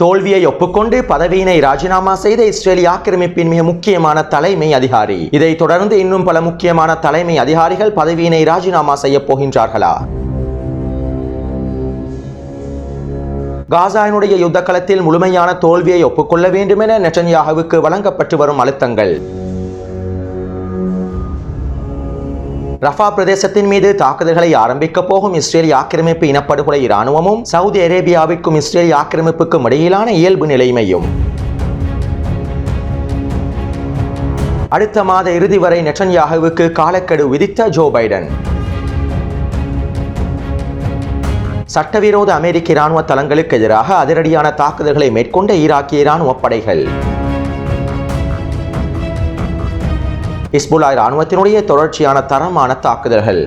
தோல்வியை ஒப்புக்கொண்டு பதவியினை ராஜினாமா செய்த இஸ்ரேலிய ஆக்கிரமிப்பின் மிக முக்கியமான தலைமை அதிகாரி. இதை தொடர்ந்து இன்னும் பல முக்கியமான தலைமை அதிகாரிகள் பதவியினை ராஜினாமா செய்ய போகின்றார்களா? காசாயினுடைய யுத்த களத்தில் முழுமையான தோல்வியை ஒப்புக்கொள்ள வேண்டும் என நெட்டன்யாகுவுக்கு வழங்கப்பட்டு வரும் அழுத்தங்கள். ரஃபா பிரதேசத்தின் மீது தாக்குதல்களை ஆரம்பிக்க போகும் இஸ்ரேல் ஆக்கிரமிப்பு இனப்படுகொலை இராணுவமும் சவுதி அரேபியாவிற்கும் இஸ்ரேல் ஆக்கிரமிப்புக்கும் இடையிலான இயல்பு நிலைமையும். அடுத்த மாத இறுதி வரை நெட்டன்யாகுவுக்கு காலக்கெடு விதித்த ஜோ பைடன். சட்டவிரோத அமெரிக்க இராணுவ தளங்களுக்கு எதிராக அதிரடியான தாக்குதல்களை மேற்கொண்ட ஈராக்கிய இராணுவ படைகள். ஹிஸ்புல்லா இராணுவத்தினுடைய தொடர்ச்சியான தரமான தாக்குதல்கள்.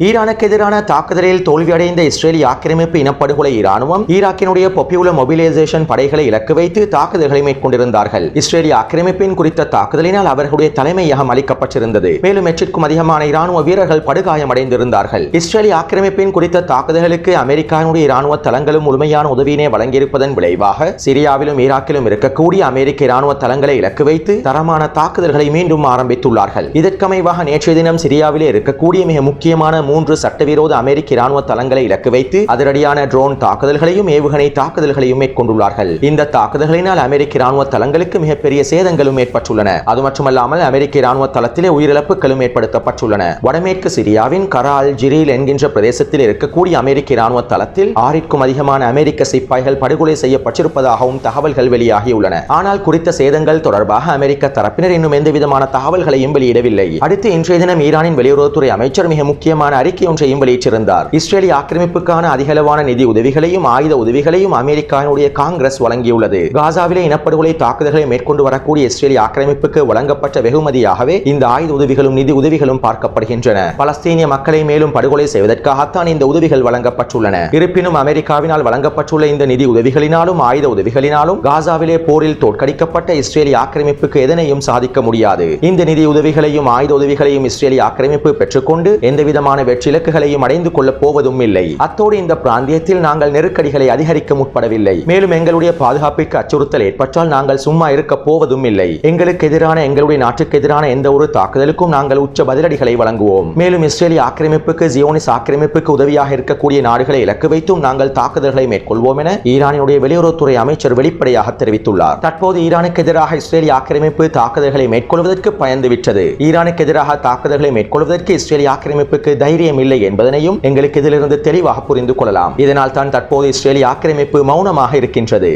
ஈரானுக்கு எதிரான தாக்குதலில் தோல்வியடைந்த இஸ்ரேலிய ஆக்கிரமிப்பு இனப்படுகொலை இராணுவம் ஈராக்கினுடைய பொப்பியுல மொபிலைசேஷன் படைகளை இலக்கு வைத்து தாக்குதல்களை மேற்கொண்டிருந்தார்கள். இஸ்ரேலிய ஆக்கிரமிப்பின் குறித்த தாக்குதலினால் அவர்களுடைய தலைமையகம் அளிக்கப்பட்டிருந்தது மேலும் எச்சிற்கும் அதிகமான இராணுவ வீரர்கள் படுகாயமடைந்திருந்தார்கள். இஸ்ரேலிய ஆக்கிரமிப்பின் குறித்த தாக்குதல்களுக்கு அமெரிக்காவினுடைய இராணுவ தளங்களும் முழுமையான உதவியினை வழங்கியிருப்பதன் விளைவாக சிரியாவிலும் ஈராக்கிலும் இருக்கக்கூடிய அமெரிக்க இராணுவ தளங்களை இலக்கு வைத்து தரமான தாக்குதல்களை மீண்டும் ஆரம்பித்துள்ளார்கள். இதற்கமைவாக நேற்றைய தினம் சிரியாவிலே இருக்கக்கூடிய மிக முக்கியமான மூன்று சட்டவிரோத அமெரிக்க இராணுவ தளங்களை இலக்கு வைத்து அதிரடியான ட்ரோன் தாக்குதல்களையும் ஏவுகணை தாக்குதல்களையும் மேற்கொண்டுள்ளார்கள். இந்த தாக்குதல்களினால் அமெரிக்க இராணுவ தளங்களுக்கு மிகப்பெரிய சேதங்களும் ஏற்பட்டுள்ளன. அது மட்டுமல்லாமல் அமெரிக்க இராணுவ தளத்திலே உயிரிழப்புகளும் ஏற்படுத்தப்பட்டுள்ளன. வடமேற்கு சிரியாவின் கரால் ஜிரில் என்கின்ற பிரதேசத்தில் இருக்கக்கூடிய அமெரிக்க இராணுவ தளத்தில் ஆறிற்கும் அதிகமான அமெரிக்க சிப்பாய்கள் படுகொலை செய்யப்பட்டிருப்பதாகவும் தகவல்கள் வெளியாகியுள்ளன. ஆனால் குறித்த சேதங்கள் தொடர்பாக அமெரிக்க தரப்பினர் இன்னும் எந்த விதமான தகவல்களையும் வெளியிடவில்லை. அடுத்து இன்றைய தினம் ஈரானின் வெளியுறவுத்துறை அமைச்சர் மிக முக்கியமான தொடர்பான அறிக்கை ஒன்றையும் வெளியிட்டிருந்தார். இஸ்ரேலிய ஆக்கிரமிப்புக்கான அதிகளவான நிதி உதவிகளையும் ஆயுத உதவிகளையும் அமெரிக்காவினுடைய காங்கிரஸ் வழங்கியுள்ளது. காசாவிலே இனப்படுகொலை தாக்குதல்களை மேற்கொண்டு வரக்கூடிய இஸ்ரேலிய ஆக்கிரமிப்புக்கு வழங்கப்பட்ட வெகுமதியாகவே இந்த ஆயுத உதவிகளும் நிதி உதவிகளும் பார்க்கப்படுகின்றன. பலஸ்தீனிய மக்களை மேலும் படுகொலை செய்வதற்காகத்தான் இந்த உதவிகள் வழங்கப்பட்டுள்ளன. இருப்பினும் அமெரிக்காவினால் வழங்கப்பட்டுள்ள இந்த நிதி உதவிகளினாலும் ஆயுத உதவிகளினாலும் காசாவிலே போரில் தோற்கடிக்கப்பட்ட இஸ்ரேலிய ஆக்கிரமிப்புக்கு எதனையும் சாதிக்க முடியாது. இந்த நிதி உதவிகளையும் ஆயுத உதவிகளையும் இஸ்ரேலிய ஆக்கிரமிப்பு பெற்றுக்கொண்டு எந்தவிதமான வெற்றி இலக்குகளையும் அடைந்து கொள்ளப் போவதும் இல்லை. அத்தோடு இந்த பிராந்தியத்தில் நாங்கள் நெருக்கடிகளை அதிகரிக்க முற்படவில்லை. மேலும் எங்களுடைய பாதுகாப்பிற்கு அச்சுறுத்தல் ஏற்பட்டால் நாங்கள் சும்மா இருக்க போவதும் இல்லை. எங்களுக்கு எதிரான எங்களுடைய நாட்டுக்கு எதிரான எந்த ஒரு தாக்குதலுக்கும் நாங்கள் உச்ச பதிலடிகளை வழங்குவோம். மேலும் இஸ்ரேலிய ஆக்கிரமிப்புக்கு ஜியோனிஸ் ஆக்கிரமிப்புக்கு உதவியாக இருக்கக்கூடிய நாடுகளை இலக்கு வைத்தும் நாங்கள் தாக்குதல்களை மேற்கொள்வோம் என ஈரானினுடைய வெளியுறவுத்துறை அமைச்சர் வெளிப்படையாக தெரிவித்துள்ளார். தற்போது ஈரானுக்கு எதிராக இஸ்ரேலிய ஆக்கிரமிப்பு தாக்குதல்களை மேற்கொள்வதற்கு பயந்துவிட்டது. ஈரானுக்கு எதிராக தாக்குதல்களை மேற்கொள்வதற்கு இஸ்ரேலிய ஆக்கிரமிப்புக்கு தை தைரியம் இல்லை என்பதனையும் எங்களுக்கு இதிலிருந்து தெளிவாக புரிந்து கொள்ளலாம். இதனால் தான் தற்போது இஸ்ரேலிய ஆக்கிரமிப்பு மௌனமாக இருக்கின்றது.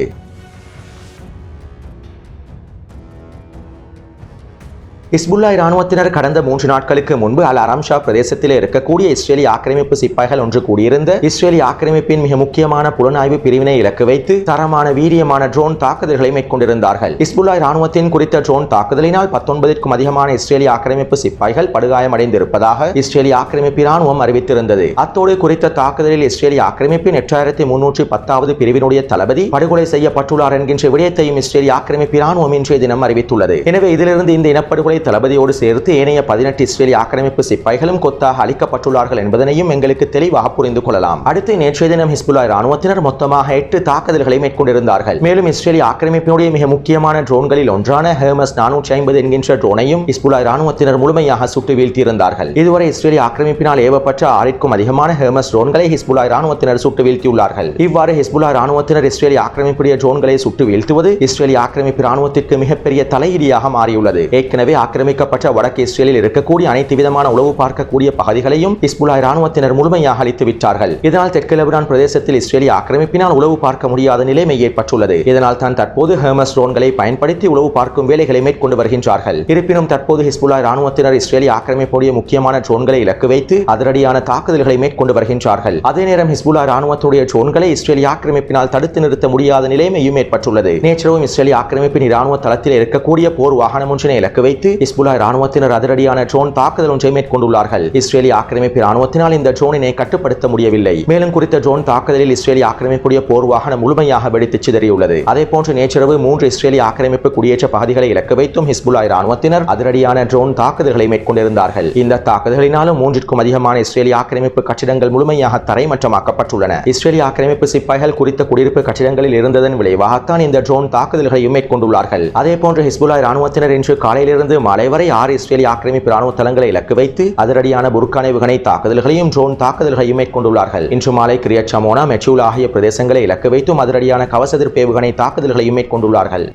ஹிஸ்புல்லா இராணுவத்தினர் கடந்த மூன்று நாட்களுக்கு முன்பு அல் அரம்ஷா பிரதேசத்தில் இருக்கக்கூடிய இஸ்ரேலிய ஆக்கிரமிப்பு சிப்பாய்கள் ஒன்று கூடியிருந்த இஸ்ரேலிய ஆக்கிரமிப்பின் மிக முக்கியமான புலனாய்வு பிரிவினை இலக்கு வைத்து தரமான வீரியமான ட்ரோன் தாக்குதல்களை மேற்கொண்டிருந்தார்கள். ஹிஸ்புல்லா இராணுவத்தின் குறித்த ட்ரோன் தாக்குதலினால் பத்தொன்பதிற்கும் அதிகமான இஸ்ரேலிய ஆக்கிரமிப்பு சிப்பாய்கள் படுகாயமடைந்திருப்பதாக இஸ்ரேலிய ஆக்கிரமிப்பு இராணுவம் அறிவித்திருந்தது. அத்தோடு குறித்த தாக்குதலில் இஸ்ரேலிய ஆக்கிரமிப்பின் எட்டாயிரத்தி முன்னூற்றி பத்தாவது பிரிவினுடைய தளபதி படுகொலை செய்யப்பட்டுள்ளார் என்கின்ற விடயத்தையும் இஸ்ரேலிய ஆக்கிரமிப்பு இராணுவம் இன்றைய தினம் அறிவித்துள்ளது. எனவே இதிலிருந்து இந்த இனப்படுகொலை தளபதியோடு சேர்த்து ஏனைய பதினெட்டு இஸ்ரேலிய ஆக்கிரமிப்பு சிப்பாய்களும் கொத்தாக அளிக்கப்பட்டுள்ளார்கள் என்பதனையும் எங்களுக்கு தெளிவாக புரிந்து கொள்ளலாம். அடுத்து நேற்றைய தினம் ஹிஸ்புல்லா இராணுவத்தினர் மொத்தமாக எட்டு தாக்குதல்களை மேற்கொண்டிருந்தார்கள். மேலும் இஸ்ரேலிய ஆக்கிரமிப்பினுடைய மிக முக்கியமான ட்ரோன்களில் ஒன்றான ஹேமஸ் நானூற்றி ஐம்பது என்கின்ற ட்ரோனையும் ஹிஸ்புல்லா இராணுவத்தினர் முழுமையாக சுட்டு வீழ்த்தியிருந்தார்கள். இதுவரை இஸ்ரேலிய ஆக்கிரமிப்பினால் ஏவப்பட்ட ஆறிற்கும் அதிகமான ஹேமஸ் ட்ரோன்களை ஹிஸ்புல்லா இராணுவத்தினர் சுட்டு வீழ்த்தியுள்ளார்கள். இவ்வாறு ஹிஸ்புல்லா இராணுவத்தினர் இஸ்ரேலிய ஆக்கிரமிப்புடைய ட்ரோன்களை சுட்டு வீழ்த்துவது இஸ்ரேலிய ஆக்கிரமிப்பு இராணுவத்திற்கு மிகப்பெரிய தலையீடியாக மாறியுள்ளது. ஏற்கனவே ஆக்கிரமிக்கப்பட்ட வடக்கு இஸ்ரேலில் இருக்கக்கூடிய அனைத்து விதமான உளவு பார்க்கக்கூடிய பகுதிகளையும் ஹிஸ்புல்லா இராணுவத்தினர் முழுமையாக அழித்து விட்டார்கள் இதனால் தெற்கு லெபனான் பிரதேசத்தில் இஸ்ரேலிய ஆக்கிரமிப்பினால் உளவு பார்க்க முடியாத நிலைமை ஏற்பட்டுள்ளது. இதனால் தான் தற்போது ஹேமஸ் ட்ரோன்களை பயன்படுத்தி உளவு பார்க்கும் வேலைகளை மேற்கொண்டு வருகின்றார்கள். இருப்பினும் தற்போது ஹிஸ்புல்லா இராணுவத்தினர் இஸ்ரேலிய ஆக்கிரமிப்புடைய முக்கியமான ட்ரோன்களை இலக்கு வைத்து அதிரடியான தாக்குதல்களை மேற்கொண்டு வருகின்றார்கள். அதே நேரம் ஹிஸ்புல்லா ராணுவத்துடைய ட்ரோன்களை இஸ்ரேலிய ஆக்கிரமிப்பினால் தடுத்து நிறுத்த முடியாத நிலைமையும் ஏற்பட்டுள்ளது. நேற்றிரவும் இஸ்ரேலிய ஆக்கிரமிப்பின் இராணுவ தளத்தில் இருக்கக்கூடிய போர் வாகனம் ஒன்றினை இலக்கு வைத்து இஸ்புல்லா ராணுவத்தினர் அதிரடியான ட்ரோன் தாக்குதல் ஒன்றை மேற்கொண்டுள்ளார்கள். இஸ்ரேலிய ஆக்கிரமிப்பு ராணுவத்தினால் இந்த ட்ரோனினை கட்டுப்படுத்த முடியவில்லை. மேலும் குறித்த ட்ரோன் தாக்குதலில் இஸ்ரேலிய ஆக்கிரமிப்புடைய போர் வாகனம் முழுமையாக வெடித்து சிதறியுள்ளது. அதே போன்று நேற்றிரவு மூன்று இஸ்ரேலிய ஆக்கிரமிப்பு குடியேற்ற பகுதிகளை இலக்கு வைத்தும் ஹிஸ்புல்லா ராணுவத்தினர் அதிரடியான ட்ரோன் தாக்குதல்களை மேற்கொண்டிருந்தார்கள். இந்த தாக்குதலினாலும் மூன்றிற்கும் அதிகமான இஸ்ரேலிய ஆக்கிரமிப்பு கட்டிடங்கள் முழுமையாக தரைமட்டமாக்கப்பட்டுள்ளன. இஸ்ரேலிய ஆக்கிரமிப்பு சிப்பாய்கள் குறித்த குடியிருப்பு கட்டிடங்களில் இருந்ததன் விளைவாகத்தான் இந்த ட்ரோன் தாக்குதல்களையும் மேற்கொண்டுள்ளார்கள். அதே போன்று ஹிஸ்புல்லா ராணுவத்தினர் இன்று காலையிலிருந்து மாலை வரை ஆறு இஸ்ரேலிய ஆக்கிரமிப்பு ராணுவ தளங்களை இலக்கு வைத்து அதிரடியான புர்கானை விகனை தாக்குதல்களையும் ட்ரோன் தாக்குதல்களையும் மேற்கொண்டுள்ளார்கள். இன்று மாலை கிரியட் சமோனா மெச்சூல் ஆகிய பிரதேசங்களை இலக்கு வைத்தும் அதிரடியான கவச எதிர்ப்பு ஏவுகணை தாக்குதல்களையும் மேற்கொண்டுள்ளார்கள்.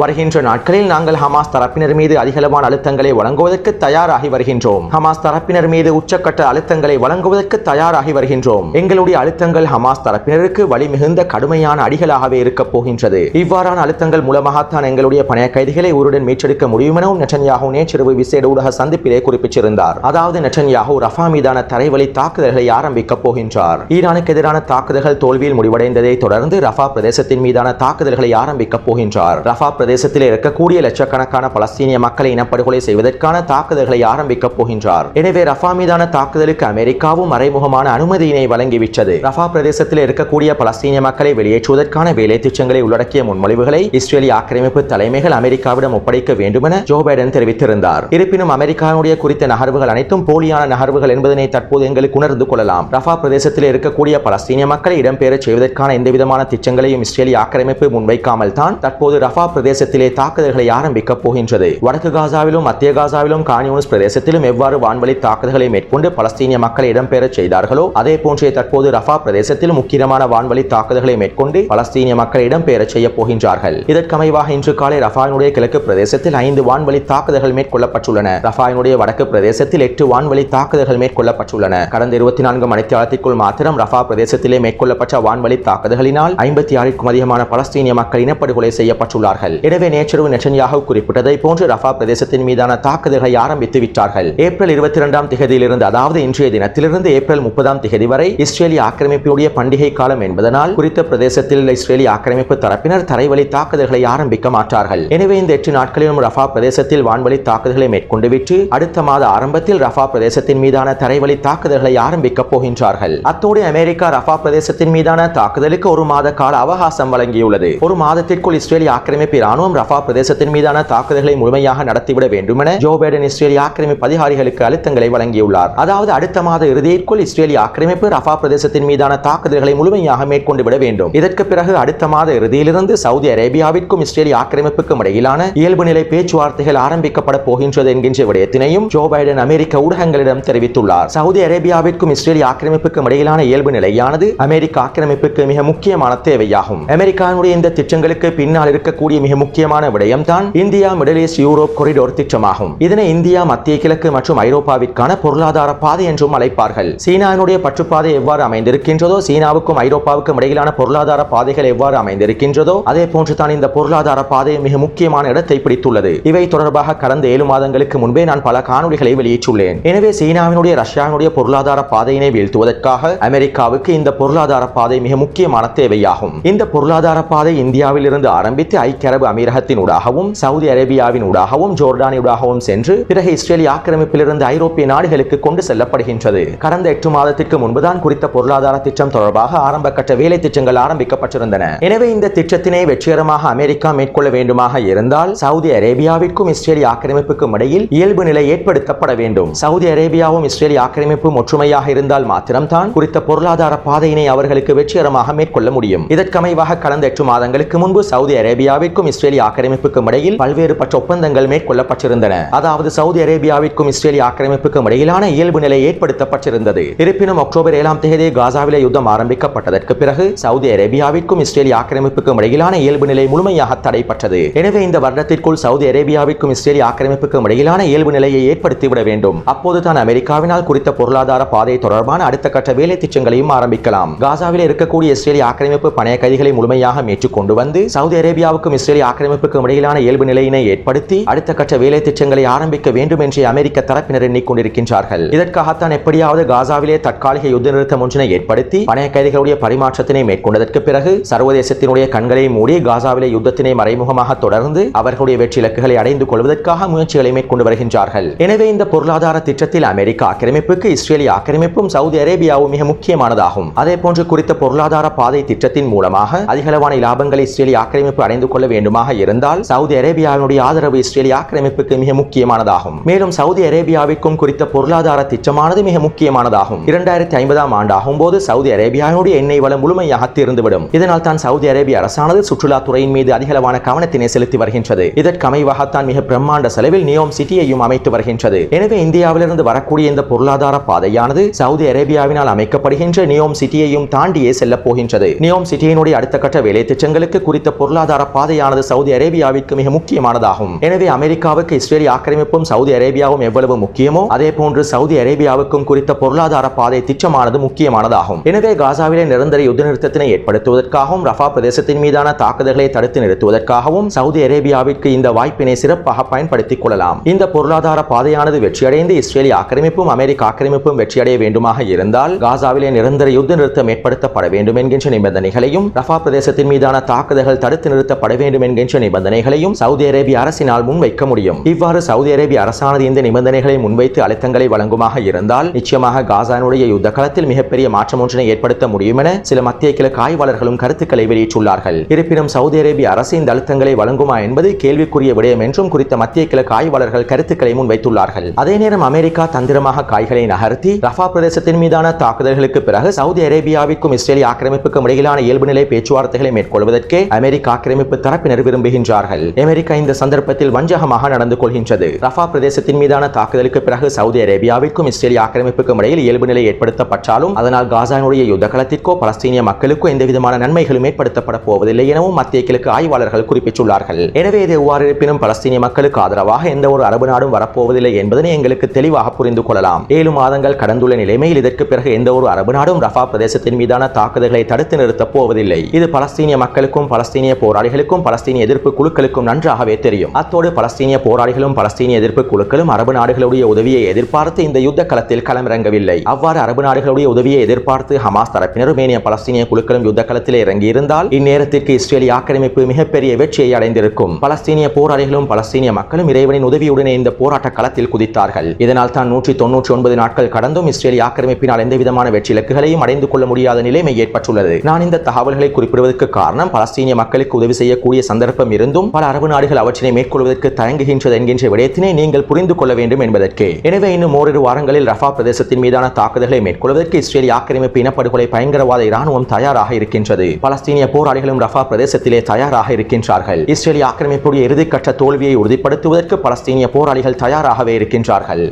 வருகின்ற நாட்களில் நாங்கள் ஹமாஸ் தரப்பினர் மீது அதிகளவான அழுத்தங்களை வழங்குவதற்கு தயாராகி வருகின்றோம். ஹமாஸ் தரப்பினர் மீது உச்சக்கட்ட அழுத்தங்களை வழங்குவதற்கு தயாராகி வருகின்றோம். எங்களுடைய அழுத்தங்கள் ஹமாஸ் தரப்பினருக்கு வழி மிகுந்த கடுமையான அடிகளாகவே இருக்கப் போகின்றது. இவ்வாறான அழுத்தங்கள் மூலமாகத்தான் எங்களுடைய பணைய கைதிகளை உருடன் மீட்டெடுக்க முடியும் எனவும் நெட்டன்யாகு நேற்றிரவு விசேட ஊடக சந்திப்பிலே குறிப்பிட்டிருந்தார். அதாவது நெட்டன்யாகு ரஃபா மீதான தரைவழி தாக்குதல்களை ஆரம்பிக்கப் போகின்றார். ஈரானுக்கு எதிரான தாக்குதல்கள் தோல்வியில் முடிவடைந்ததை தொடர்ந்து ரஃபா பிரதேசத்தின் மீதான தாக்குதல்களை ஆரம்பிக்கப் போகின்றார். ரஃபா பிரதேசத்தில் இருக்கக்கூடிய லட்சக்கணக்கான பலஸ்தீனிய மக்களை இனப்படுகொலை செய்வதற்கான தாக்குதல்களை ஆரம்பிக்கப் போகின்றார். எனவே ரஃபா மீதான தாக்குதலுக்கு அமெரிக்காவும் மறைமுகமான அனுமதியினை வழங்கிவிட்டது. ரஃபா பிரதேசத்தில் இருக்கக்கூடிய பலஸ்தீனிய மக்களை வெளியேற்றுவதற்கான வேலை திட்டங்களை உள்ளடக்கிய முன்மொழிவுகளை இஸ்ரேலிய ஆக்கிரமிப்பு தலைமைகள் அமெரிக்காவிடம் ஒப்படைக்க வேண்டுமென ஜோ பைடன் தெரிவித்திருந்தார். இருப்பினும் அமெரிக்காவுடைய குறித்த நகர்வுகள் அனைத்தும் போலியான நகர்வுகள் என்பதனை தற்போது எங்களுக்கு உணர்ந்து கொள்ளலாம். ரஃபா பிரதேசத்தில் இருக்கக்கூடிய பலஸ்தீனிய மக்களை இடம்பெயரச் செய்வதற்கான எந்தவிதமான திட்டங்களையும் இஸ்ரேலிய ஆக்கிரமிப்பு முன்வைக்காமல் தான் தற்போது ரஃபா பிரதேச பிரதேசத்திலே தாக்குதல்களை ஆரம்பிக்கப் போகின்றது. வடக்கு காசாவிலும் மத்திய காசாவிலும் கானியூனிஸ் பிரதேசத்திலும் எவ்வாறு வான்வழி தாக்குதல்களை மேற்கொண்டு பலஸ்தீனிய மக்களை இடம்பெறச் செய்தார்களோ அதே போன்றே தற்போது ரஃபா பிரதேசத்தில் முக்கியமான வான்வழி தாக்குதல்களை மேற்கொண்டு பலஸ்தீனிய மக்களை இடம்பெறச் செய்ய போகின்றார்கள். இதற்கமைவாக இன்று காலை ரஃபாயினுடைய கிழக்கு பிரதேசத்தில் ஐந்து வான்வழி தாக்குதல்கள் மேற்கொள்ளப்பட்டுள்ளன. ரஃபாயினுடைய வடக்கு பிரதேசத்தில் எட்டு வான்வழி தாக்குதல்கள் மேற்கொள்ளப்பட்டுள்ளன. கடந்த இருபத்தி நான்கு மணித்தியாலத்திற்குள் மாத்திரம் ரஃபா பிரதேசத்திலே மேற்கொள்ளப்பட்ட வான்வழி தாக்குதல்களினால் ஐம்பத்தி ஆறுக்கும் அதிகமான பலஸ்தீனிய மக்கள் இனப்படுகொலை செய்யப்பட்டுள்ளார்கள். எனவே நேற்றிரவு நெட்டன்யாகு குறிப்பிட்டதை போன்று ரஃபா பிரதேசத்தின் மீதான தாக்குதல்களை ஆரம்பித்து விட்டார்கள். ஏப்ரல் இருபத்தி இரண்டாம் திகதியிலிருந்து அதாவது இன்றைய தினத்திலிருந்து ஏப்ரல் முப்பதாம் திகதி வரை இஸ்ரேலிய ஆக்கிரமிப்புடைய பண்டிகை காலம் என்பதனால் குறித்த பிரதேசத்தில் இஸ்ரேலிய ஆக்கிரமிப்பு தரப்பினர் தரைவழி தாக்குதல்களை ஆரம்பிக்க மாட்டார்கள். எனவே இந்த எட்டு நாட்களிலும் ரஃபா பிரதேசத்தில் வான்வழி தாக்குதல்களை மேற்கொண்டு விட்டு அடுத்த மாத ஆரம்பத்தில் ரஃபா பிரதேசத்தின் மீதான தரைவழி தாக்குதல்களை ஆரம்பிக்கப் போகின்றார்கள். அத்தோடு அமெரிக்கா ரஃபா பிரதேசத்தின் மீதான தாக்குதலுக்கு ஒரு மாத கால அவகாசம் வழங்கியுள்ளது. ஒரு மாதத்திற்குள் இஸ்ரேலிய ஆக்கிரமிப்பு ராணுவம் ரஃபா பிரதேசத்தின் மீதான தாக்குதல்களை முழுமையாக நடத்திவிட வேண்டும் என ஜோ பைடன் இஸ்ரேலிய ஆக்கிரமிப்பு அதிகாரிகளுக்கு அழுத்தங்களை வழங்கியுள்ளார். அதாவது அடுத்த மாத இறுதியிற்குள் இஸ்ரேலிய ஆக்கிரமிப்பு ரஃபா பிரதேசத்தின் மீதான தாக்குதல்களை முழுமையாக மேற்கொண்டு விட வேண்டும். இதற்கு பிறகு அடுத்த மாத இறுதியிலிருந்து சவுதி அரேபியாவிற்கும் இஸ்ரேலிய ஆக்கிரமிப்புக்கும் இடையிலான இயல்பு நிலை பேச்சுவார்த்தைகள் ஆரம்பிக்கப்பட போகின்றது என்கின்ற விடயத்தினையும் ஜோ பைடன் அமெரிக்க ஊடகங்களிடம் தெரிவித்துள்ளார். சவுதி அரேபியாவிற்கும் இஸ்ரேலிய ஆக்கிரமிப்புக்கும் இடையிலான இயல்பு நிலையானது அமெரிக்க ஆக்கிரமிப்புக்கு மிக முக்கியமான தேவையாகும். அமெரிக்காவுடைய இந்த திட்டங்களுக்கு பின்னால் இருக்கக்கூடிய மிக முக்கியமான விடயம் தான் India Middle East Europe corridor திட்டமாகும். இதனை இந்தியா மத்திய கிழக்கு மற்றும் ஐரோப்பாவிற்கான பொருளாதார பாதை என்றும் அழைப்பார்கள். சீனாவினுடைய பற்றுப்பாதை எவ்வாறு அமைந்திருக்கின்றதோ சீனாவுக்கும் ஐரோப்பாவுக்கும் இடையிலான பொருளாதார பாதைகள் எவ்வாறு அமைந்திருக்கின்றதோ அதே போன்று தான் இந்த பொருளாதார பாதை மிக முக்கியமான இடத்தை பிடித்துள்ளது. இவை தொடர்பாக கடந்த ஏழு மாதங்களுக்கு முன்பே நான் பல காணொலிகளை வெளியிட்டுள்ளேன். எனவே சீனாவினுடைய ரஷ்யாவினுடைய பொருளாதார பாதையினை வீழ்த்துவதற்காக அமெரிக்காவுக்கு இந்த பொருளாதார பாதை மிக முக்கியமான தேவையாகும். இந்த பொருளாதார பாதை இந்தியாவில் இருந்து ஆரம்பித்து ஐக்கிய அரபு அமீரகத்தின் ஊடாகவும் சவுதி அரேபியாவின் ஊடாகவும் ஜோர்டானின் சென்று பிறகு இஸ்ரேலிய ஆக்கிரமிப்பிலிருந்து ஐரோப்பிய நாடுகளுக்கு கொண்டு செல்லப்படுகின்றது. கடந்த எட்டு மாதத்திற்கு முன்புதான் குறித்த பொருளாதார திட்டம் தொடர்பாக ஆரம்ப கட்ட வேலை திட்டங்கள் ஆரம்பிக்கப்பட்டிருந்தன. எனவே இந்த திட்டத்தினை வெற்றிகரமாக அமெரிக்கா மேற்கொள்ள வேண்டுமாக இருந்தால் சவுதி அரேபியாவிற்கும் இஸ்ரேலிய ஆக்கிரமிப்புக்கும் இடையில் இயல்பு நிலை ஏற்படுத்தப்பட வேண்டும். சவுதி அரேபியாவும் இஸ்ரேலிய ஆக்கிரமிப்பும் ஒற்றுமையாக இருந்தால் மாத்திரம்தான் குறித்த பொருளாதார பாதையினை அவர்களுக்கு வெற்றிகரமாக மேற்கொள்ள முடியும். இதற்கமைவாக கடந்த எட்டு மாதங்களுக்கு முன்பு சவுதி அரேபியாவிற்கும் இஸ்ரேலிய ஆக்கிரமிப்புக்கும் இடையில் பல்வேறு பற்ற ஒப்பந்தங்கள் மேற்கொள்ளப்பட்டிருந்தன. அதாவது சவுதி அரேபியாவிற்கும் இஸ்ரேலிய ஆக்கிரமிப்புக்கும் இடையிலான இயல்பு நிலை ஏற்படுத்தப்பட்டிருந்தது. இருப்பினும் அக்டோபர் ஏழாம் தேதி காசாவிலே யுத்தம் ஆரம்பிக்கப்பட்டதற்கு பிறகு சவுதி அரேபியாவிற்கும் இஸ்ரேலிய ஆக்கிரமிப்புக்கும் இடையிலான இயல்பு நிலை முழுமையாக தடைப்பட்டது எனவே இந்த வருடத்திற்குள் சவுதி அரேபியாவிற்கும் இஸ்ரேலிய ஆக்கிரமிப்புக்கும் இடையிலான இயல்பு நிலையை ஏற்படுத்திவிட வேண்டும். அப்போது தான் அமெரிக்காவினால் குறித்த பொருளாதார பாதை தொடர்பான அடுத்த கட்ட வேலை திட்டங்களையும் ஆரம்பிக்கலாம். காசாவில் இருக்கக்கூடிய இஸ்ரேலிய ஆக்கிரமிப்பு பணைய கைதிகளை முழுமையாக மீட்டுக் கொண்டு வந்து சவுதி அரேபியாவுக்கும் இஸ்ரேலிய ஆக்கிரமிப்புக்கும் இடையிலான இயல்பு நிலையினை ஏற்படுத்தி அடுத்த கட்ட வேலை திட்டங்களை ஆரம்பிக்க வேண்டும் என்று அமெரிக்க தரப்பினர் எண்ணிக்கொண்டிருக்கின்றார்கள். இதற்காகத்தான் எப்படியாவது காசாவிலே தற்காலிக யுத்த நிறுத்தம் ஒன்றினை ஏற்படுத்தி பணைய கைதிகளுடைய பரிமாற்றத்தினை மேற்கொண்டதற்கு பிறகு சர்வதேசத்தினுடைய கண்களை மூடி காசாவிலே யுத்தத்தினை மறைமுகமாக தொடர்ந்து அவர்களுடைய வெற்றி இலக்குகளை அடைந்து கொள்வதற்காக முயற்சிகளை மேற்கொண்டு வருகின்றார்கள். எனவே இந்த பொருளாதார திட்டத்தில் அமெரிக்க ஆக்கிரமிப்புக்கு இஸ்ரேலிய ஆக்கிரமிப்பும் சவுதி அரேபியாவும் மிக முக்கியமானதாகும். அதே போன்று குறித்த பொருளாதார பாதை திட்டத்தின் மூலமாக அதிகளவான லாபங்களை இஸ்ரேலிய ஆக்கிரமிப்பு அடைந்து கொள்ள வேண்டும் வேண்டுமாக இருந்தால் சவுதி அரேபியாவினுடைய ஆதரவு இஸ்ரேலிய ஆக்கிரமிப்புக்கு மிக முக்கியமானதாகும். மேலும் சவுதி அரேபியாவிற்கும் குறித்த பொருளாதார திட்டமானது மிக முக்கியமானதாகும். இரண்டாயிரத்தி ஐம்பதாம் ஆண்டாகும் போது சவுதி அரேபியாவினுடைய எண்ணெய் வளம் முழுமையாக தீர்ந்துவிடும். இதனால் தான் சவுதி அரேபிய அரசானது சுற்றுலாத்துறையின் மீது அதிகளவான கவனத்தினை செலுத்தி வருகின்றது. இதற்கமைவாகத்தான் மிக பிரம்மாண்ட செலவில் நியோம் சிட்டியையும் அமைத்து வருகின்றது. எனவே இந்தியாவிலிருந்து வரக்கூடிய இந்த பொருளாதார பாதையானது சவுதி அரேபியாவினால் அமைக்கப்படுகின்ற நியோம் சிட்டியையும் தாண்டியே செல்ல போகின்றது. நியோம் சிட்டியினுடைய அடுத்த கட்ட வேலை திட்டங்களுக்கு குறித்த பொருளாதார பாதையானது சவுதி அரேபியாவிற்கு மிக முக்கியமானதாகும். எனவே அமெரிக்காவுக்கு இஸ்ரேலிய ஆக்கிரமிப்பும் சவுதி அரேபியாவும் எவ்வளவு முக்கியமோ அதே போன்று சவுதி அரேபியாவுக்கும் குறித்த பொருளாதார பாதை திட்டமானது முக்கியமானதாகும். எனவே காசாவிலே நிரந்தர யுத்த நிறுத்தத்தினை ஏற்படுத்துவதற்காகவும் ரஃபா பிரதேசத்தின் மீதான தாக்குதல்களை தடுத்து நிறுத்துவதற்காகவும் சவுதி அரேபியாவிற்கு இந்த வாய்ப்பினை சிறப்பாக பயன்படுத்திக் கொள்ளலாம். இந்த பொருளாதார பாதையானது வெற்றியடைந்து இஸ்ரேலிய ஆக்கிரமிப்பும் அமெரிக்க ஆக்கிரமிப்பும் வெற்றியடைய வேண்டுமாக இருந்தால் காசாவிலே நிரந்தர யுத்த நிறுத்தம் ஏற்படுத்தப்பட வேண்டும் என்கின்ற நிபந்தனைகளையும் ரஃபா பிரதேசத்தின் மீதான தாக்குதல்கள் தடுத்து நிறுத்தப்பட வேண்டும் என்கின்ற நிபந்தனைகளையும் சவுதி அரேபிய அரசினால் முன்வைக்க முடியும். இவ்வாறு சவுதி அரேபிய அரசானது இந்த நிபந்தனைகளை முன்வைத்து அழுத்தங்களை வழங்குமாக இருந்தால் நிச்சயமாக காசானுடைய யுத்த களத்தில் மிகப்பெரிய மாற்றம் ஒன்றினை ஏற்படுத்த முடியும் என சில மத்திய கிழக்கு ஆய்வாளர்களும் கருத்துக்களை வெளியிட்டுள்ளார்கள். இருப்பினும் சவுதி அரேபிய அரசு இந்த அழுத்தங்களை வழங்குமா என்பது கேள்விக்குரிய விடயம் என்றும் குறித்த மத்திய கிழக்கு ஆய்வாளர்கள் கருத்துக்களை முன்வைத்துள்ளார்கள். அதே நேரம் அமெரிக்கா தந்திரமாக காய்களை நகர்த்தி ரஃபா பிரதேசத்தின் மீதான தாக்குதல்களுக்கு பிறகு சவுதி அரேபியாவிற்கும் இஸ்ரேலிய ஆக்கிரமிப்புக்கும் இடையிலான இயல்பு நிலை பேச்சுவார்த்தைகளை மேற்கொள்வதற்கே அமெரிக்க ஆக்கிரமிப்பு தரப்பினர் விரும்புகின்றார்கள். அமெரிக்கா இந்த சந்தர்ப்பத்தில் வஞ்சகமாக நடந்து கொள்கின்றது. ரஃபா பிரதேசத்தின் மீதான தாக்குதலுக்கு பிறகு சவுதி அரேபியாவிற்கும் இஸ்ரேலிய ஆக்கிரமிப்புக்கும் இடையில் இயல்பு நிலை ஏற்படுத்தப்பட்டாலும் அதனால் காசானுடைய யுத்த களத்திற்கோ பலஸ்தீனிய மக்களுக்கோ எந்த விதமான நன்மைகளும் ஏற்படுத்தப்பட போவதில்லை எனவும் மத்திய கிழக்கு ஆய்வாளர்கள் குறிப்பிட்டுள்ளார்கள். எனவே இது எவ்வாறு இருப்பினும் பலஸ்தீனிய மக்களுக்கு ஆதரவாக எந்த ஒரு அரபு நாடும் வரப்போவதில்லை என்பதனை எங்களுக்கு தெளிவாக புரிந்து கொள்ளலாம். ஏழு மாதங்கள் கடந்துள்ள நிலைமையில் இதற்கு பிறகு எந்த ஒரு அரபு நாடும் ரஃபா பிரதேசத்தின் மீதான தாக்குதல்களை தடுத்து நிறுத்தப் போவதில்லை. இது பலஸ்தீனிய மக்களுக்கும் பலஸ்தீனிய போராளிகளுக்கும் பலஸ்தீனிய எதிர்ப்பு குழுக்களுக்கும் நன்றாகவே தெரியும். அத்தோடு பலஸ்தீனிய போராளிகளும் பலஸ்தீனிய எதிர்ப்பு குழுக்களும் அரபு நாடுகளுடைய உதவியை எதிர்பார்த்து இந்த யுத்த களத்தில் களமிறங்கவில்லை. அவ்வாறு அரபு நாடுகளுடைய உதவியை எதிர்பார்த்து ஹமாஸ் தரப்பினரும் ஏனைய பலஸ்தீனிய குழுக்களும் யுத்த களத்தில் இறங்கியிருந்தால் இந்நேரத்திற்கு இஸ்ரேலிய ஆக்கிரமிப்பு மிகப்பெரிய வெற்றியை அடைந்திருக்கும். பலஸ்தீனிய போராளிகளும் பலஸ்தீனிய மக்களும் இறைவனின் உதவியுடனே இந்த போராட்ட களத்தில் குதித்தார்கள். இதனால் தான் நூற்றி தொன்னூற்றி ஒன்பது நாட்கள் கடந்தும் இஸ்ரேலிய ஆக்கிரமிப்பினால் எந்த விதமான வெற்றி இலக்குகளையும் அடைந்து கொள்ள முடியாத நிலைமை ஏற்பட்டுள்ளது. நான் இந்த தகவல்களை குறிப்பிடுவதற்கு காரணம் பலஸ்தீனிய மக்களுக்கு உதவி செய்யக்கூடிய சந்தர்ப்பம் இருந்தும் பல அரபு நாடுகள் அவற்றினை மேற்கொள்வதற்கு தயங்குகின்றது என்கின்ற விடயத்தினை நீங்கள் புரிந்து கொள்ள வேண்டும் என்பதற்கு. எனவே இன்னும் ஓரிரு வாரங்களில் ரஃபா பிரதேசத்தின் மீதான தாக்குதல்களை மேற்கொள்வதற்கு இஸ்ரேலிய ஆக்கிரமிப்பு இனப்படுகொலை பயங்கரவாத இராணுவம் தயாராக இருக்கின்றது. பலஸ்தீனிய போராளிகளும் ரஃபா பிரதேசத்திலே தயாராக இருக்கின்றார்கள். இஸ்ரேலிய ஆக்கிரமிப்புடைய இறுதிக்கட்ட தோல்வியை உறுதிப்படுத்துவதற்கு பலஸ்தீனிய போராளிகள் தயாராகவே இருக்கின்றார்கள்.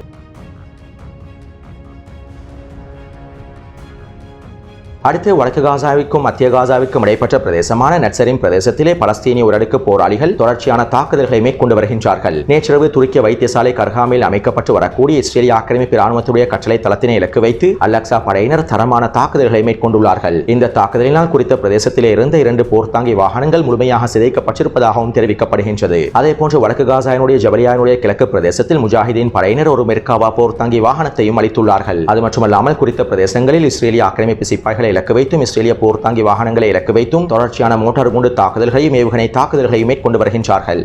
அடுத்து வடக்கு காசாவிற்கும் மத்திய காசாவிற்கும் இடைப்பட்ட பிரதேசமான நட்சரின் பிரதேசத்திலே பலஸ்தீனிய உரடுக்கு போராளிகள் தொடர்ச்சியான தாக்குதல்களை மேற்கொண்டு வருகின்றார்கள். நேற்றிரவு துருக்கிய வைத்தியசாலை கர்ஹாமில் அமைக்கப்பட்டு வரக்கூடிய இஸ்ரேலிய ஆக்கிரமிப்பு ராணுவத்துடைய கட்டளை தளத்தினை இலக்கு வைத்து அல்லக்சா படையினர் தரமான தாக்குதல்களை மேற்கொண்டுள்ளார்கள். இந்த தாக்குதலினால் குறித்த பிரதேசத்திலே இருந்த இரண்டு போர்த்தாங்கி வாகனங்கள் முழுமையாக சிதைக்கப்பட்டிருப்பதாகவும் தெரிவிக்கப்படுகின்றது. அதே போன்று வடக்கு காசாயினுடைய ஜபலியானுடைய கிழக்கு பிரதேசத்தில் முஜாஹிதீன் படையினர் ஒரு மெர்காவா போர்த்தாங்கி வாகனத்தையும் அளித்துள்ளார்கள். அது மட்டுமல்லாமல் குறித்த பிரதேசங்களில் இஸ்ரேலிய ஆக்கிரமிப்பு சிப்பாய்களை இலக்கு வைத்தும் இஸ்ரேலிய போர் தாங்கி வாகனங்களை இலக்கு வைத்தும் தொடர்ச்சியான மோட்டார் குண்டு தாக்குதல்களையும் ஏவுகணை தாக்குதல்களையும் மேற்கொண்டு வருகின்றார்கள்.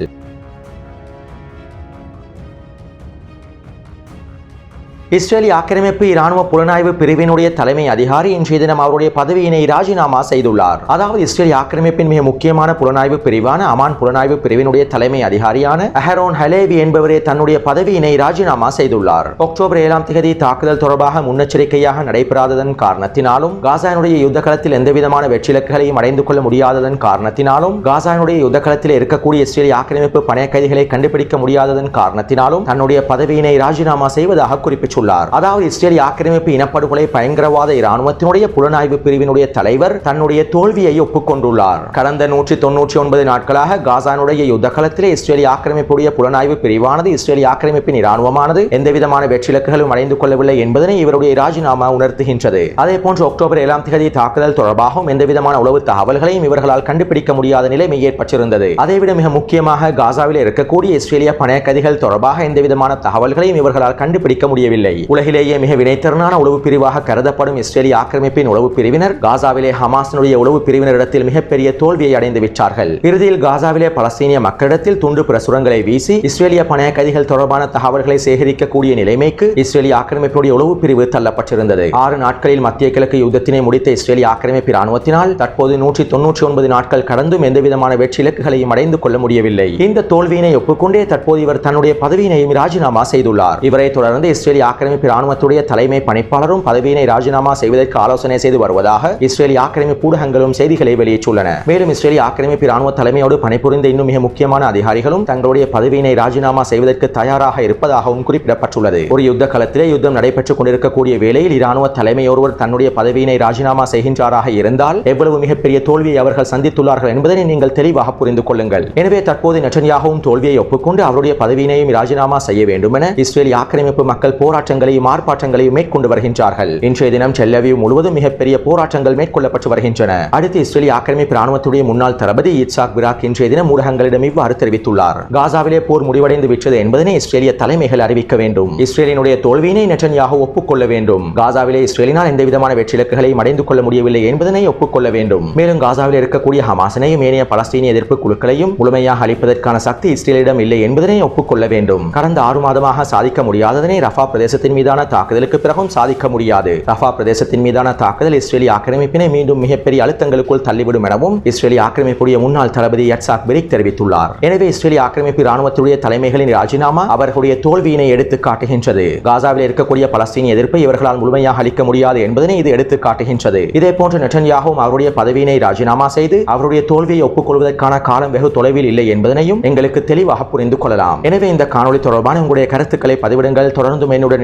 இஸ்ரேலி ஆக்கிரமிப்பு இராணுவ புலனாய்வு பிரிவினுடைய தலைமை அதிகாரி இன்றைய தினம் அவருடைய பதவியினை ராஜினாமா செய்துள்ளார். அதாவது இஸ்ரேலி ஆக்கிரமிப்பின் மிக முக்கியமான புலனாய்வு பிரிவான அமான் புலனாய்வு பிரிவினுடைய தலைமை அதிகாரியான அஹரோன் ஹலேவி என்பவரே தன்னுடைய பதவியினை ராஜினாமா செய்துள்ளார். அக்டோபர் ஏழாம் தேதி தாக்குதல் தொடர்பாக முன்னெச்சரிக்கையாக நடைபெறாததன் காரணத்தினாலும் காசானுடைய யுத்த களத்தில் எந்தவிதமான வெற்றிலக்குகளையும் அடைந்து கொள்ள முடியாததன் காரணத்தினாலும் காசானுடைய யுத்த களத்தில் இருக்கக்கூடிய இஸ்ரேலிய ஆக்கிரமிப்பு பணைய கைதிகளை கண்டுபிடிக்க முடியாததன் காரணத்தினாலும் தன்னுடைய பதவியினை ராஜினாமா செய்வதாக குறிப்பிட்டார் தெரிவித்துள்ளார் அதாவது இஸ்ரேலிய ஆக்கிரமிப்பு இனப்படுகொலை பயங்கரவாத இராணுவத்தினுடைய புலனாய்வு பிரிவினுடைய தலைவர் தன்னுடைய தோல்வியை ஒப்புக்கொண்டுள்ளார். கடந்த நூற்றி தொன்னூற்றி ஒன்பது நாட்களாக காசானுடைய யுத்த காலத்திலே இஸ்ரேலிய ஆக்கிரமிப்புடைய புலனாய்வு பிரிவானது இஸ்ரேலிய ஆக்கிரமிப்பின் இராணுவமானது எந்தவிதமான வெற்றிலக்குகளும் அடைந்து கொள்ளவில்லை என்பதனை இவருடைய ராஜினாமா உணர்த்துகின்றது. அதே போன்று அக்டோபர் ஏழாம் தேதி தாக்குதல் தொடர்பாகவும் எந்தவிதமான உளவு தகவல்களையும் இவர்களால் கண்டுபிடிக்க முடியாத நிலைமை ஏற்பட்டிருந்தது. அதைவிட மிக முக்கியமாக காசாவில் இருக்கக்கூடிய இஸ்ரேலிய பணையக்கதிகள் தொடர்பாக எந்தவிதமான தகவல்களையும் இவர்களால் கண்டுபிடிக்க முடியவில்லை. இல்லை. உலகிலேயே மிக வினைத்திறனான உளவு பிரிவாக கருதப்படும் இஸ்ரேலிய ஆக்கிரமிப்பின் உளவு பிரிவினர் காசாவிலே ஹமாஸினுடைய உளவு பிரிவினரிடத்தில் மிகப்பெரிய தோல்வியை அடைந்து விட்டார்கள். இறுதியில் காசாவிலே பலஸ்தீனிய மக்களிடத்தில் துண்டு பிரசுரங்களை வீசி இஸ்ரேலிய பணைய கைதிகள் தொடர்பான தகவல்களை சேகரிக்கக்கூடிய நிலைமைக்கு இஸ்ரேலிய ஆக்கிரமிப்புடைய உளவு பிரிவு தள்ளப்பட்டிருந்தது. ஆறு நாட்களில் மத்திய கிழக்கு யுத்தத்தினை முடித்த இஸ்ரேலிய ஆக்கிரமிப்பு ராணுவத்தினால் தற்போது நூற்றி தொன்னூற்றி ஒன்பது நாட்கள் கடந்தும் எந்தவிதமான வெற்றி இலக்குகளையும் அடைந்து கொள்ள முடியவில்லை. இந்த தோல்வியினை ஒப்புக்கொண்டே தற்போது இவர் தன்னுடைய பதவியினையும் ராஜினாமா செய்துள்ளார். இவரை தொடர்ந்து இஸ்ரேலிய ஆக்கிரமிப்பு ராணுவத்துடைய தலைமை பணிப்பாளரும் பதவியினை ராஜினாமா செய்வதற்கு ஆலோசனை செய்து வருவதாக இஸ்ரேலிய ஆக்கிரமிப்பு ஊடகங்களும் செய்திகளை வெளியிட்டுள்ளன. மேலும் இஸ்ரேலிய ஆக்கிரமிப்பு ராணுவ தலைமையோடு பணிபுரிந்த இன்னும் மிக முக்கியமான அதிகாரிகளும் தங்களுடைய பதவியினை ராஜினாமா செய்வதற்கு தயாராக இருப்பதாகவும் குறிப்பிடப்பட்டுள்ளது. ஒரு யுத்த களத்திலே யுத்தம் நடைபெற்றுக் கொண்டிருக்கக்கூடிய வேளையில் இராணுவ தலைமையொருவர் தன்னுடைய பதவியினை ராஜினாமா செய்கின்றாராக இருந்தால் எவ்வளவு மிகப்பெரிய தோல்வியை அவர்கள் சந்தித்துள்ளார்கள் என்பதனை நீங்கள் தெளிவாக புரிந்து கொள்ளுங்கள். எனவே தற்போது நெட்டன்யாகவும் தோல்வியை ஒப்புக்கொண்டு அவருடைய பதவியினையும் ராஜினாமா செய்ய வேண்டும் என இஸ்ரேலிய ஆக்கிரமிப்பு மக்கள் போராட்டங்களையும் ஆர்ப்பாட்டங்களையும் மேற்கொண்டு வருகின்றார்கள். இன்றைய தினம் டெல்லவிவ் முழுவதும் மிகப்பெரிய போராட்டங்கள் மேற்கொள்ளப்பட்டு வருகின்றன. அடுத்து இஸ்ரேலிய ஆக்கிரமிப்பு ராணுவத்துடைய முன்னாள் தளபதி இட்சாக் விராக் இன்றைய தினம் ஊடகங்களிடம் இவ்வாறு தெரிவித்துள்ளார். காசாவிலே போர் முடிவடைந்து விட்டது என்பதனை இஸ்ரேலிய தலைமைகள் அறிவிக்க வேண்டும். இஸ்ரேலினுடைய தோல்வியினை நெட்டன்யாகு ஒப்புக்கொள்ள வேண்டும். காசாவிலே இஸ்ரேலினால் எந்த விதமான வெற்றிலக்குகளையும் அடைந்து கொள்ள முடியவில்லை என்பதனை ஒப்புக்கொள்ள வேண்டும். மேலும் காசாவில் இருக்கக்கூடிய ஹமாசனையும் ஏனைய பலஸ்தீனிய எதிர்ப்பு குழுக்களையும் முழுமையாக அளிப்பதற்கான சக்தி இஸ்ரேலிடம் இல்லை என்பதனை ஒப்புக்கொள்ள வேண்டும். கடந்த ஆறு மாதமாக சாதிக்க முடியாததனை ரஃபா பிரதேச பிரதேசத்தின் மீதான தாக்குதலுக்கு பிறகும் சாதிக்க முடியாது. ரஃபா பிரதேசத்தின் மீதான தாக்குதல் இஸ்ரேலிய ஆக்கிரமிப்பினை மீண்டும் மிகப்பெரிய அழுத்தங்களுக்குள் தள்ளிவிடும் எனவும் இஸ்ரேலிய ஆக்கிரமிப்புடைய முன்னாள் தளபதி யட்சாக் பிரிக் தெரிவித்துள்ளார். எனவே இஸ்ரேலிய ஆக்கிரமிப்பு ராணுவத்துடைய தலைமைகளின் ராஜினாமா அவர்களுடைய தோல்வியினை எடுத்து காட்டுகின்றது. காசாவில் இருக்கக்கூடிய பலஸ்தீனிய எதிர்ப்பை இவர்களால் முழுமையாக அளிக்க முடியாது என்பதனை இது எடுத்து காட்டுகின்றது. இதே போன்று நெட்டன்யாகவும் அவருடைய பதவியினை ராஜினாமா செய்து அவருடைய தோல்வியை ஒப்புக்கொள்வதற்கான காலம் வெகு தொலைவில் இல்லை என்பதனையும் எங்களுக்கு தெளிவாக புரிந்து கொள்ளலாம். எனவே இந்த காணொளி தொடர்பான உங்களுடைய கருத்துக்களை பதிவிடுங்கள். தொடர்ந்து என்னுடன்